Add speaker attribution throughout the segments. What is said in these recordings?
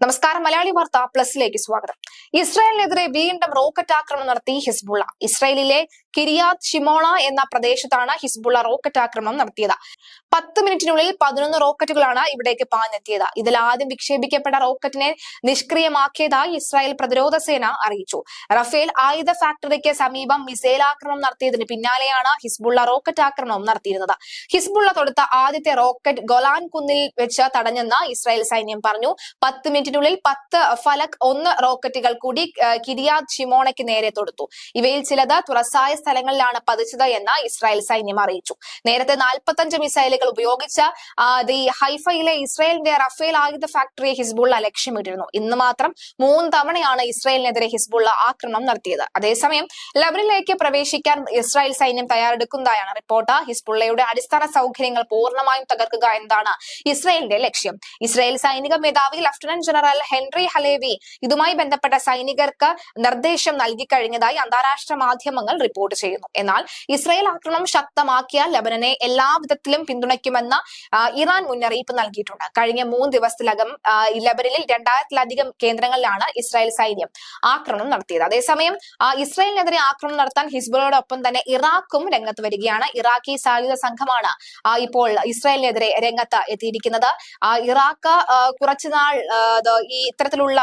Speaker 1: നമസ്കാരം. മലയാളി വാർത്ത പ്ലസിലേക്ക് സ്വാഗതം. ഇസ്രായേലിനെതിരെ വീണ്ടും റോക്കറ്റ് ആക്രമണം നടത്തി ഹിസ്ബുള്ള. ഇസ്രായേലിലെ കിരിയാത് ഷിമോള എന്ന പ്രദേശത്താണ് ഹിസ്ബുള്ള റോക്കറ്റ് ആക്രമണം നടത്തിയത്. പത്ത് മിനിറ്റിനുള്ളിൽ പതിനൊന്ന് റോക്കറ്റുകളാണ് ഇവിടേക്ക് പാഞ്ഞെത്തിയത്. ഇതിൽ ആദ്യം വിക്ഷേപിക്കപ്പെട്ട റോക്കറ്റിനെ നിഷ്ക്രിയമാക്കിയതായി ഇസ്രായേൽ പ്രതിരോധ സേന അറിയിച്ചു. റഫേൽ ആയുധ ഫാക്ടറിക്ക് സമീപം മിസൈൽ ആക്രമണം നടത്തിയതിന് പിന്നാലെയാണ് ഹിസ്ബുള്ള റോക്കറ്റ് ആക്രമണം നടത്തിയിരുന്നത്. ഹിസ്ബുള്ള തൊടുത്ത ആദ്യത്തെ റോക്കറ്റ് ഗൊലാൻ കുന്നിൽ വെച്ച് തടഞ്ഞെന്ന് ഇസ്രായേൽ സൈന്യം പറഞ്ഞു. പത്ത് മിനിറ്റിനുള്ളിൽ പത്ത് ഫലക് ഒന്ന് റോക്കറ്റുകൾ കൂടി കിരിയാദ് ഷിമോണയ്ക്ക് നേരെ തൊടുത്തു. ഇവയിൽ ചിലത് തുറസായ സ്ഥലങ്ങളിലാണ് പതിച്ചത് എന്ന് ഇസ്രായേൽ സൈന്യം അറിയിച്ചു. നേരത്തെ നാൽപ്പത്തഞ്ച് മിസൈലുകൾ ഉപയോഗിച്ച് ദി ഹൈഫയിലെ ഇസ്രായേലിന്റെ റഫേൽ ആയുധ ഫാക്ടറിയെ ഹിസ്ബുള്ള ലക്ഷ്യമിട്ടിരുന്നു. ഇന്ന് മാത്രം മൂന്ന് തവണയാണ് ഇസ്രായേലിനെതിരെ ഹിസ്ബുള്ള ആക്രമണം നടത്തിയത്. അതേസമയം ലബനിലേക്ക് പ്രവേശിക്കാൻ ഇസ്രായേൽ സൈന്യം തയ്യാറെടുക്കുന്നതായാണ് റിപ്പോർട്ട്. ഹിസ്ബുള്ളയുടെ അടിസ്ഥാന സൗകര്യങ്ങൾ പൂർണമായും തകർക്കുക എന്നതാണ് ഇസ്രായേലിന്റെ ലക്ഷ്യം. ഇസ്രായേൽ സൈനിക മേധാവി ലഫ്റ്റനന്റ് ജനറൽ ഹെൻറി ഹലേവി ഇതുമായി ബന്ധപ്പെട്ട സൈനികർക്ക് നിർദ്ദേശം നൽകി കഴിഞ്ഞതായി അന്താരാഷ്ട്ര മാധ്യമങ്ങൾ റിപ്പോർട്ട് ചെയ്യുന്നു. എന്നാൽ ഇസ്രായേൽ ആക്രമണം ശക്തമാക്കിയാൽ ലബനനെ എല്ലാ വിധത്തിലും പിന്തുണയ്ക്കുമെന്ന് ഇറാൻ മുന്നറിയിപ്പ് നൽകിയിട്ടുണ്ട്. കഴിഞ്ഞ മൂന്ന് ദിവസത്തിലകം ലബനനിൽ രണ്ടായിരത്തിലധികം കേന്ദ്രങ്ങളിലാണ് ഇസ്രായേൽ സൈന്യം ആക്രമണം നടത്തിയത്. അതേസമയം ഇസ്രായേലിനെതിരെ ആക്രമണം നടത്താൻ ഹിസ്ബുളോടൊപ്പം തന്നെ ഇറാഖും രംഗത്ത് വരികയാണ്. ഇറാഖി സായുധ സംഘമാണ് ഇപ്പോൾ ഇസ്രായേലിനെതിരെ രംഗത്ത് എത്തിയിരിക്കുന്നത്. ഇറാഖ് കുറച്ചുനാൾ ഈ ഇത്തരത്തിലുള്ള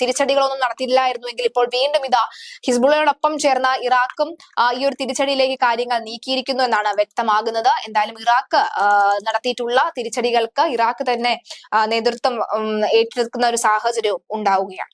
Speaker 1: തിരിച്ചടികളൊന്നും നടത്തിയില്ലായിരുന്നുവെങ്കിൽ ഇപ്പോൾ വീണ്ടും ഇതാ ഹിസ്ബുളയോടൊപ്പം ചേർന്ന ഇറാഖും ഈ ഒരു തിരിച്ചടിയിലേക്ക് കാര്യങ്ങൾ നീക്കിയിരിക്കുന്നു എന്നാണ് വ്യക്തമാകുന്നത്. എന്തായാലും ഇറാഖ് നടത്തിയിട്ടുള്ള തിരിച്ചടികൾക്ക് ഇറാഖ് തന്നെ നേതൃത്വം ഏറ്റെടുക്കുന്ന ഒരു സാഹചര്യം ഉണ്ടാവുകയാണ്.